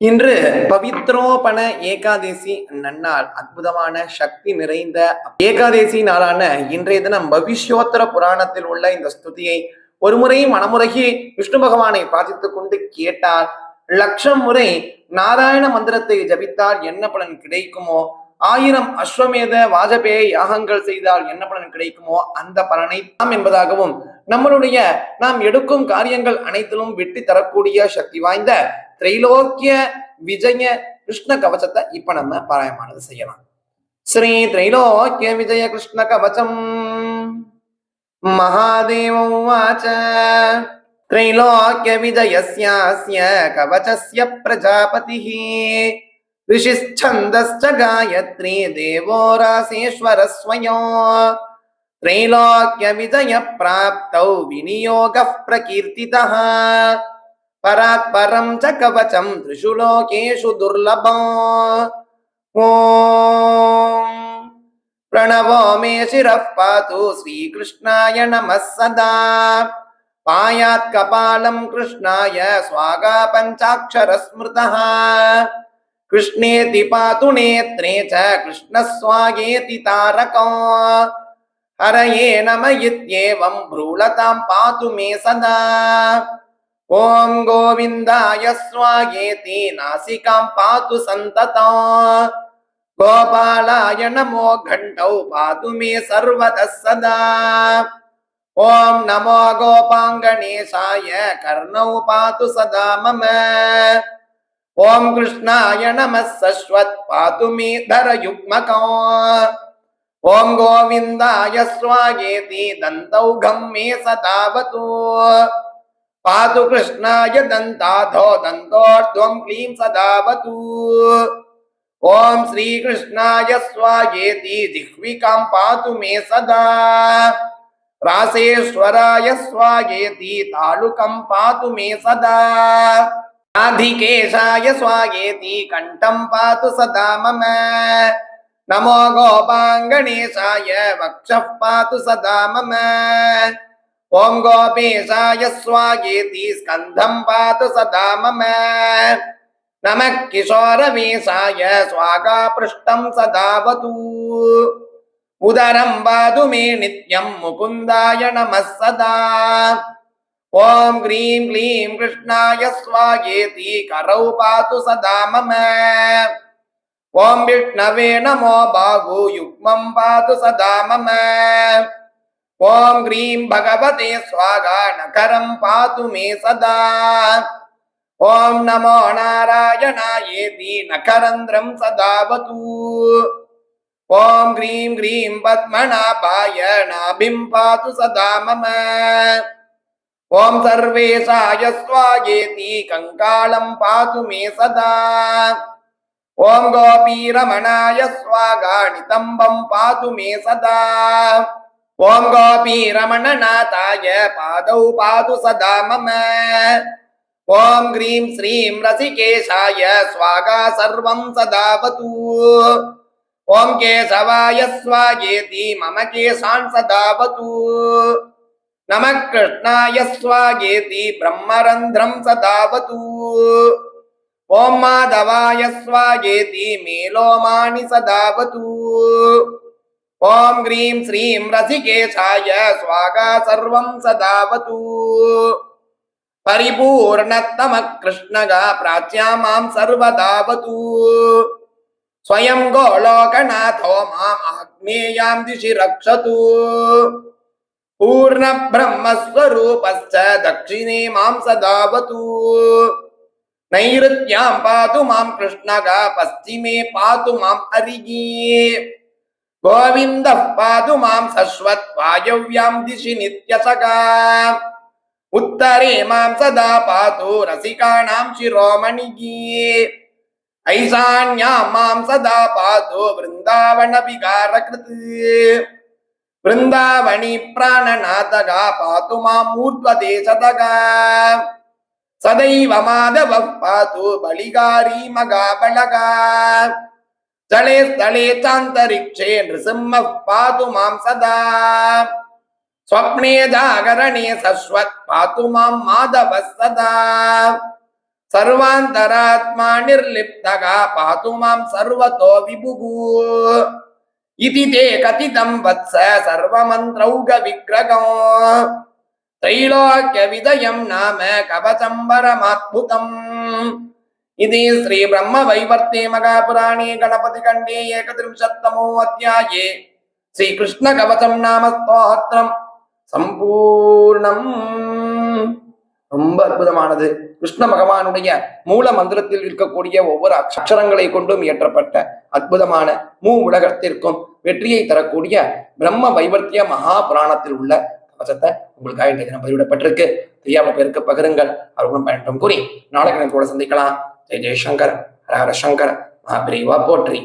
இன்று பவித்ரோபண ஏகாதேசி நன்னாள் அற்புதமான சக்தி நிறைந்த ஏகாதேசி நாளான இன்றைய தினம் பவிஷ்யோத்தர புராணத்தில் உள்ள இந்த ஸ்துதியை ஒருமுறை மனமுறையே விஷ்ணு பகவானை பிரார்த்தித்துக் கொண்டு கேட்டால் லட்சம் முறை நாராயண மந்திரத்தை ஜபித்தால் என்ன பலன் கிடைக்குமோ ஆயிரம் அஸ்வமேத வாஜபேய யாகங்கள் செய்தால் என்ன பலன் கிடைக்குமோ அந்த பலனை நாம் என்பதாகவும் நம்மளுடைய நாம் எடுக்கும் காரியங்கள் அனைத்திலும் வெற்றி தரக்கூடிய சக்தி வாய்ந்த திரைலோக்கிய விஜய கிருஷ்ண கவசத்தை இப்ப நம்ம பாராயமானது செய்யலாம் ஸ்ரீ திரைலோக்கிய விஜய கிருஷ்ண கவசம் மகாதேவ உவாச்ச त्रैलोक्य विजयस्यास्य कवचस्य प्रजापतिः ऋषिश्छन्दश्च गायत्री देवो रासेश्वर स्वयं त्रैलोक्य विजय प्राप्तौ विनियोगः प्रकीर्तितः பராத் பரம் ச கவச்சம் த்ரிஷு லோகேஷு துர்லபம் ஓம் பிரணவோ மே சிரப் பாது ஸ்ரீகிருஷ்ணாய நம சதா பாயாத் கபாலம் கிருஷ்ணாய ஸ்வாகா பஞ்சாட்சரஸ்மிருதா கிருஷ்ணேதி பாது நேத்ரே ச கிருஷ்ணஸ்வாகேதி தாரகோ ஹரையே நம இத்யேவம் ப்ரூலதாம் பாது மே சதா ಓಂ ಗೋವಿಂದಾಯ ಯಸ್ವಾಗೇತಿ ನಾಸಿಕಾಂ ಪಾತು ಸಂತತ. ಗೋಪಾಲಾಯ ನಮೋ ಘಂಟೌ ಪಾತು ಮೇ ಸರ್ವದ ಸದಾ. ಓಂ ನಮೋ ಗೋಪಾಂಗಣೇಶಾಯ ಕರ್ಣೌ ಪಾತು ಸದಾ ಮಮ. ಓಂ ಕೃಷ್ಣಾಯ ನಮಃ ಸಶ್ವತ್ ಪಾತು ಮೇ ಧರ ಯುಗ್ಮಕ ಓಂ ಗೋವಿಂದಾಯ ಸ್ವಾಗೇತಿ. ದಂತೌ ಘಂ ಮೇ ಸದಾವತು. पातु कृष्णाय दन्ताधो दन्तोर्ध्वं क्लीं सदावतु ॐ श्रीकृष्णाय स्वागेति जिह्विकां पातु मे सदा। रासेश्वराय स्वागेति तालुकं पातु मे सदा। राधिकेशाय स्वागेति कण्ठं पातु सदा मम। नमो गोपाङ्गणेशाय वक्षः पातु सदा मम। ஓம் கோபேஷாய ஸ்வாகேதி ஸ்கந்தம் பாத்து சதா மம. நம கிஷோரவேஷாய ஸ்வாகா பிருஷ்டம் சதாவது. உதரம் பாது மே நித்யம் முகுந்தாய நம சதா. ஓம் கிரீம் க்ளீம் கிருஷ்ணாய ஸ்வாகேதி கரௌ பாத்து சதா மம. ஓம் விஷ்ணவே நமோ பாகு யுக்மம் பாது சதா மம. ஓம் ஹ்ரீம் பகவதே ஸ்வாகா நகரம் பாது மே சதா. ஓம் நமோ நாராயணாயேதி நகரந்திரம் சதாவது. ஓம் ஹ்ரீம் ஹ்ரீம் பத்மநாபாய நாபிம் பாது சதா மம. ஓம் சர்வேஷாய ஸ்வாயேதி கங்காளம் பாது மே சதா. ஓம் கோபீரமணாய ஸ்வாகா நிதம்பம் பாது மே சதா. ஓம் கோபி ரமணநாதாய பாதௌ பாது சதா மம. ஓம் கிரீம் ஸ்ரீம் ரசிகேஷாய ஸ்வாகா சர்வம் சதாவது ஓம் கேசவாய ஸ்வாகேதி மம கேசான் சதாவது நம கிருஷ்ணாய ஸ்வாகேதி பிரம்மரந்திரம் சதாவது ஓம் மாதவாய ஸ்வாகேதி மேலோமானி சதாவது ॐ ग्रीं श्रीं रसिकेशाय स्वागा सर्वं सदावतु परिपूर्णतमः कृष्णगा प्राच्या मां सर्वदावतु स्वयं गोलोकनाथो माम् आग्नेयां दिशि रक्षतु पूर्णब्रह्मस्वरूपश्च दक्षिणे मां सदावतु नैऋत्यां पातु मां कृष्णगा पश्चिमे पातु माम् अरिगी கோவிந்த பாது மாம் சஸ்வத் வாயவ்யாம் திசி நித்யசகா. உத்தரே மாம் சதா பாது ரசிகாணாம் சிரோமணிகி. ஐசான்யாம் மாம் சதா பாது விருந்தாவன விகாரகிருத் விருந்தாவணி பிராணநாதகா பாது மாம் மூர்த்வதேசதகா சதைவ மாதவ பாது பலிகாரி மகாபலகா. स्थले स्थले चान्तरिक्षे नृसिंहः पातु मां सदा स्वप्ने जागरणे सश्वत् पातु मां माधवः सदा सर्वान्तरात्मा निर्लिप्तगा पातु मां सर्वतो विभुः इति ते कथितं वत्स सर्वमन्त्रौघविग्रगो त्रैलोक्यविदयं नाम कवचं परमाद्भुतम् ఇది శ్రీ బ్రహ్మ వైవర్తే మగాపురాణే గణపతి ఖండే ఏకత్రింశత్తమో అధ్యాయే శ్రీకృష్ణ కవచం నామ స్తోత్రం சம்பூர்ணம் ரொம்ப அற்புதமானது. கிருஷ்ண பகவானுடைய மூல மந்திரத்தில் இருக்கக்கூடிய ஒவ்வொரு அக்ஷரங்களை கொண்டும் இயற்றப்பட்ட அற்புதமான மூ உலகத்திற்கும் வெற்றியை தரக்கூடிய பிரம்ம வைவர்த்திய மகா புராணத்தில் உள்ள கவசத்தை உங்களுக்காக இன்றைய பதிவிடப்பட்டிருக்கு. தெரியாமல் பேருக்கு பகிருங்கள். அவர்களும் பயன்படும் கூறி நாளைக்கு கூட சந்திக்கலாம். ஜெய் ஜெய்சங்கர் ஹர ஹர சங்கர் மகாபிரிவா போற்றி